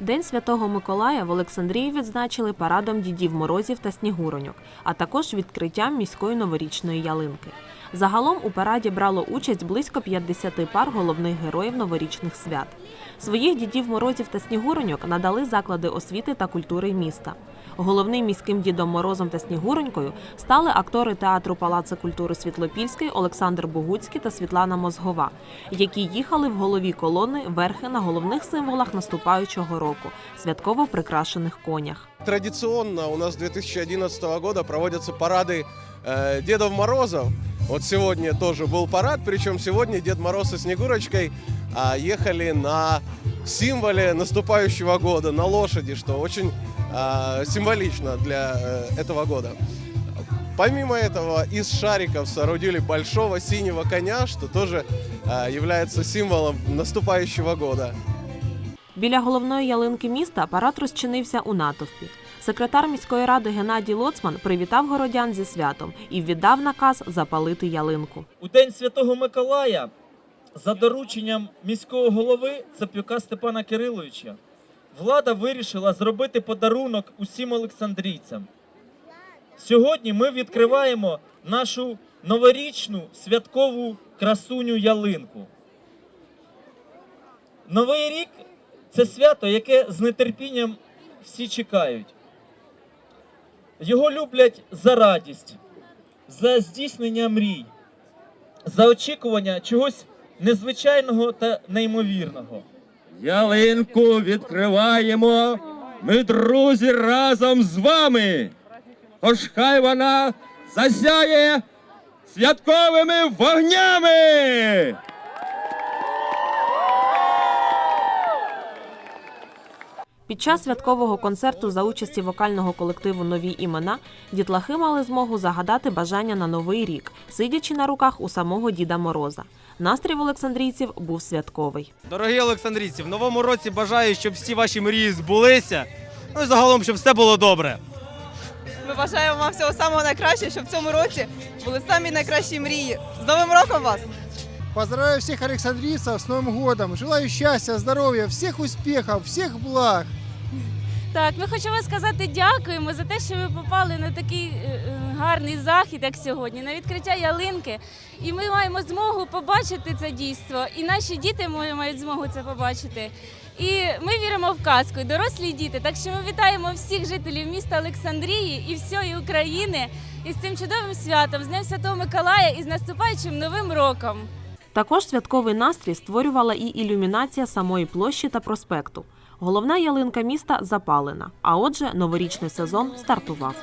День Святого Миколая в Олександрії відзначили парадом дідів морозів та снігуроньок, а також відкриттям міської новорічної ялинки. Загалом у параді брало участь близько 50 пар головних героїв новорічних свят. Своїх дідів морозів та снігуроньок надали заклади освіти та культури міста. Головним міським дідом Морозом та Снігуронькою стали актори театру Палацу культури Світлопільський Олександр Богуцький та Світлана Мозгова, які їхали в голові колони верхи на головних символах наступаючого року святково прикрашених конях. Традиционно у нас с 2011 года проводятся парады э, Дедов Морозов. Вот сегодня тоже был парад, причем сегодня Дед Мороз и Снегурочкой а, ехали на символе наступающего года, на лошади, что очень а, символично для э, этого года. Помимо этого, из шариков соорудили большого синего коня, что тоже а, является символом наступающего года. Біля головної ялинки міста парад розчинився у натовпі. Секретар міської ради Геннадій Лоцман привітав городян зі святом і віддав наказ запалити ялинку. У День Святого Миколая за дорученням міського голови Цапюка Степана Кириловича влада вирішила зробити подарунок усім олександрійцям. Сьогодні ми відкриваємо нашу новорічну святкову красуню ялинку. Новий рік це свято, яке з нетерпінням всі чекають. Його люблять за радість, за здійснення мрій, за очікування чогось незвичайного та неймовірного. Ялинку відкриваємо. Ми, друзі, разом з вами. Тож хай вона засяє святковими вогнями. Під час святкового концерту за участі вокального колективу Нові імена дітлахи мали змогу загадати бажання на новий рік, сидячи на руках у самого Діда Мороза. Настрій в олександрійців був святковий. Дорогі Олександрійці, в новому році бажаю, щоб всі ваші мрії збулися. Ну і загалом, щоб все було добре. Ми бажаємо вам всього самого найкращого, щоб в цьому році були самі найкращі мрії. З Новим роком вас! Поздравляю всех александрийцев с Новым годом. Желаю счастья, здоровья, всех успехов, всех благ. Так, ми хочемо сказати дякуємо за те, що ви попали на такий е, е, гарний захід, як сьогодні, на відкриття ялинки. І ми маємо змогу побачити це дійство, і наші діти мають змогу це побачити. І ми віримо в казку, і дорослі діти. Так що ми вітаємо всіх жителів міста Олександрії і всієї України із цим чудовим святом, з Днем Святого Миколая і з наступаючим новим роком. Також святковий настрій створювала і ілюмінація самої площі та проспекту. Головна ялинка міста запалена, а отже, новорічний сезон стартував.